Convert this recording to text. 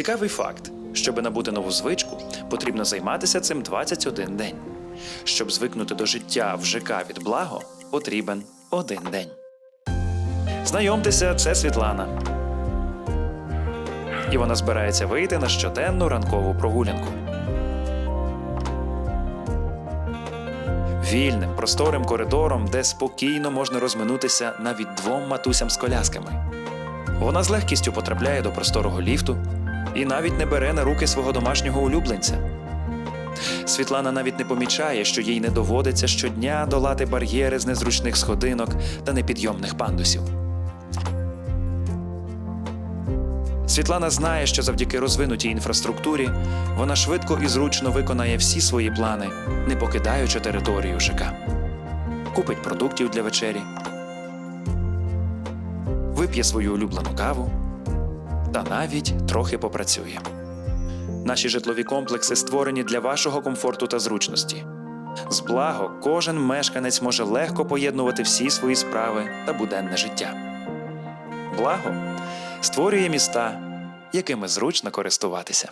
Цікавий факт: щоб набути нову звичку, потрібно займатися цим 21 день. Щоб звикнути до життя в ЖК від благо, потрібен один день. Знайомтеся, це Світлана. І вона збирається вийти на щоденну ранкову прогулянку. Вільним, просторим коридором, де спокійно можна розминутися навіть двом матусям з колясками. Вона з легкістю потрапляє до просторого ліфту і навіть не бере на руки свого домашнього улюбленця. Світлана навіть не помічає, що їй не доводиться щодня долати бар'єри з незручних сходинок та непідйомних пандусів. Світлана знає, що завдяки розвинутій інфраструктурі вона швидко і зручно виконає всі свої плани, не покидаючи територію ЖК. Купить продуктів для вечері, вип'є свою улюблену каву та навіть трохи попрацює. Наші житлові комплекси створені для вашого комфорту та зручності. З благо кожен мешканець може легко поєднувати всі свої справи та буденне життя. Благо створює міста, якими зручно користуватися.